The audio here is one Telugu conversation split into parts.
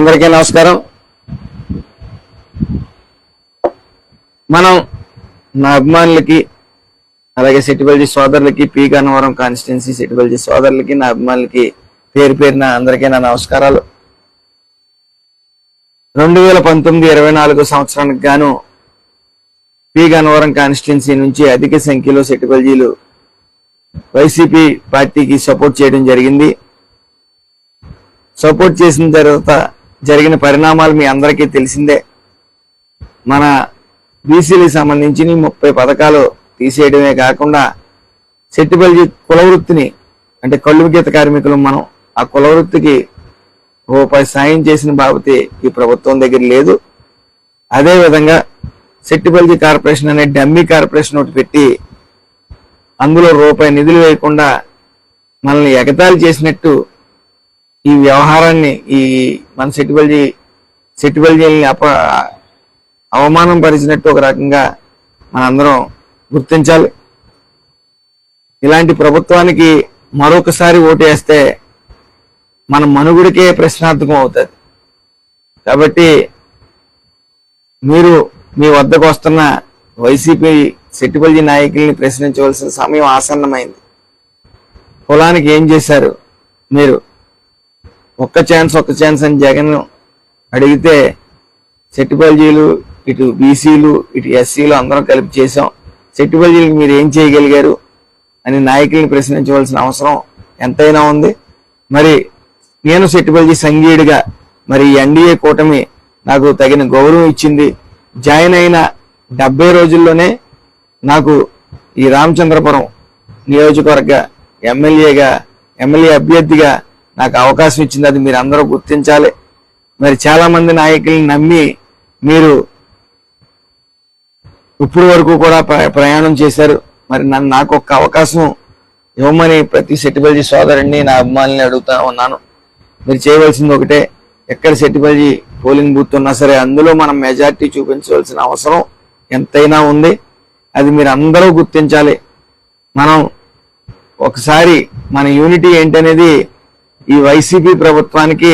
అందరికీ నమస్కారం. మనం నా అభిమానులకి అలాగే సెటిబల్జీ సోదరులకి పి గన్నవరం కాన్స్టిట్యున్సీ సెటిబల్జీ సోదరులకి నా అభిమానులకి పేరు పేరున అందరికీ నా నమస్కారాలు. రెండు వేల పంతొమ్మిది ఇరవై నాలుగు సంవత్సరానికి గాను పి గన్నవరం కాన్స్టిట్యున్సీ నుంచి అధిక సంఖ్యలో సెటిబల్జీలు వైసీపీ పార్టీకి సపోర్ట్ చేయడం జరిగింది. సపోర్ట్ చేసిన తర్వాత జరిగిన పరిణామాలు మీ అందరికీ తెలిసిందే. మన బీసీలకు సంబంధించి ముప్పై పథకాలు తీసేయడమే కాకుండా సెట్టిపల్లి కుల వృత్తిని అంటే కళ్ళు గీత కార్మికులు మనం ఆ కుల వృత్తికి రూపాయి సాయం చేసిన బాబతి ఈ ప్రభుత్వం దగ్గర లేదు. అదే విధంగా సెట్టిపల్లి కార్పొరేషన్ అనే డమ్మీ కార్పొరేషన్ ఒకటి పెట్టి అందులో రూపాయి నిధులు వేయకుండా మనల్ని ఎగతాళి చేసినట్టు ఈ వ్యవహారాన్ని ఈ మన సెట్టిబల్జీ సెట్టిబల్జీని అప అవమానం పరిచినట్టు ఒక రకంగా మనందరం గుర్తించాలి. ఇలాంటి ప్రభుత్వానికి మరొకసారి ఓటేస్తే మన మనుగుడికే ప్రశ్నార్థకం అవుతుంది. కాబట్టి మీరు మీ వద్దకు వస్తున్న వైసీపీ సెట్టిబల్జీ నాయకుల్ని ప్రశ్నించవలసిన సమయం ఆసన్నమైంది. కులానికి ఏం చేశారు మీరు? ఒక్క ఛాన్స్ ఒక్క ఛాన్స్ అని జగన్ అడిగితే సెట్టిబల్జీలు ఇటు బీసీలు ఇటు ఎస్సీలు అందరం కలిపి చేసాం సెట్టిబల్జీలకు మీరు ఏం చేయగలిగారు అని నాయకుల్ని ప్రశ్నించవలసిన అవసరం ఎంతైనా ఉంది. మరి నేను సెట్టిబల్జీ సంఘీయుడిగా మరి ఎన్డీఏ కూటమి నాకు తగిన గౌరవం ఇచ్చింది. జాయిన్ అయిన డెబ్బై రోజుల్లోనే నాకు ఈ రామచంద్రపురం నియోజకవర్గ ఎమ్మెల్యేగా ఎమ్మెల్యే అభ్యర్థిగా నాకు అవకాశం ఇచ్చింది అది మీరు అందరూ గుర్తించాలి. మరి చాలా మంది నాయకుల్ని నమ్మి మీరు ఇప్పుడు వరకు కూడా ప్రయాణం చేశారు. మరి నన్ను నాకు ఒక్క అవకాశం ఇవ్వమని ప్రతి సెట్టిబల్జీ సోదరుడిని నా అభిమానుల్ని అడుగుతా ఉన్నాను. మీరు చేయవలసింది ఒకటే ఎక్కడ సెట్టిబల్జీ పోలింగ్ బూత్ ఉన్నా సరే అందులో మనం మెజార్టీ చూపించవలసిన అవసరం ఎంతైనా ఉంది. అది మీరు అందరూ గుర్తించాలి. మనం ఒకసారి మన యూనిటీ ఏంటనేది ఈ వైసీపీ ప్రభుత్వానికి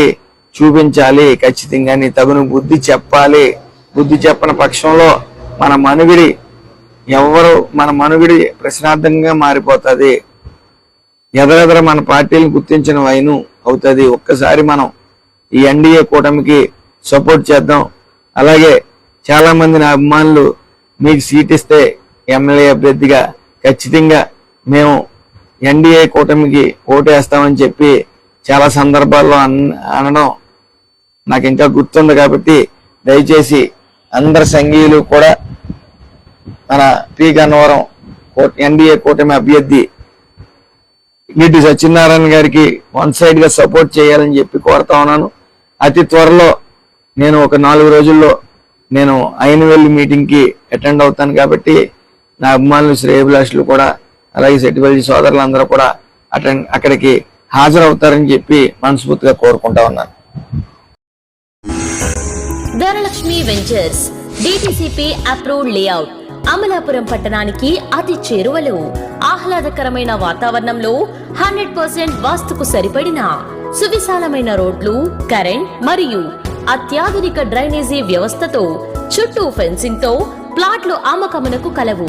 చూపించాలి ఖచ్చితంగా తగును బుద్ధి చెప్పాలి. బుద్ధి చెప్పని పక్షంలో మన మనుగిడి ఎవరు మన మనుగిడి ప్రశ్నార్థంగా మారిపోతుంది. ఎదరెదర మన పార్టీని గుర్తించిన వైను అవుతుంది. ఒక్కసారి మనం ఈ ఎన్డీఏ కూటమికి సపోర్ట్ చేద్దాం. అలాగే చాలామంది నా అభిమానులు మీకు సీట్ ఇస్తే ఎమ్మెల్యే అభ్యర్థిగా ఖచ్చితంగా మేము ఎన్డీఏ కూటమికి ఓటేస్తామని చెప్పి చాలా సందర్భాల్లో అన్- అనడం నాకు ఇంకా గుర్తుంది కాబట్టి దయచేసి అందరి సంఘీయులు కూడా మన పి గన్నవరం ఎన్డీఏ కూటమి అభ్యర్థి గిడ్డి సత్యనారాయణ గారికి వన్ సైడ్గా సపోర్ట్ చేయాలని చెప్పి కోరుతా ఉన్నాను. అతి త్వరలో నేను ఒక నాలుగు రోజుల్లో నేను అయినవెల్లి మీటింగ్కి అటెండ్ అవుతాను కాబట్టి నా అభిమానులు శ్రేయభిలాషులు కూడా అలాగే సెట్టివల్లి సోదరులందరూ కూడా అటెండ్ అక్కడికి హాజరవుతారని చెప్పి మనస్ఫూర్తిగా కోరుకుంటా ఉన్నాను. Dhanalakshmi ventures DTCP approved layout Amalapuram పట్టణానికి అతి చేరువలో. ఆహ్లాదకరమైన వాతావరణంలో హండ్రెడ్ పర్సెంట్ వాస్తుకు సరిపడిన సువిశాలమైన రోడ్లు కరెంట్ మరియు అత్యాధునిక డ్రైనేజీ వ్యవస్థతో చుట్టూ ఫెన్సింగ్తో ప్లాట్లు అమ్మకమునకు కలవు.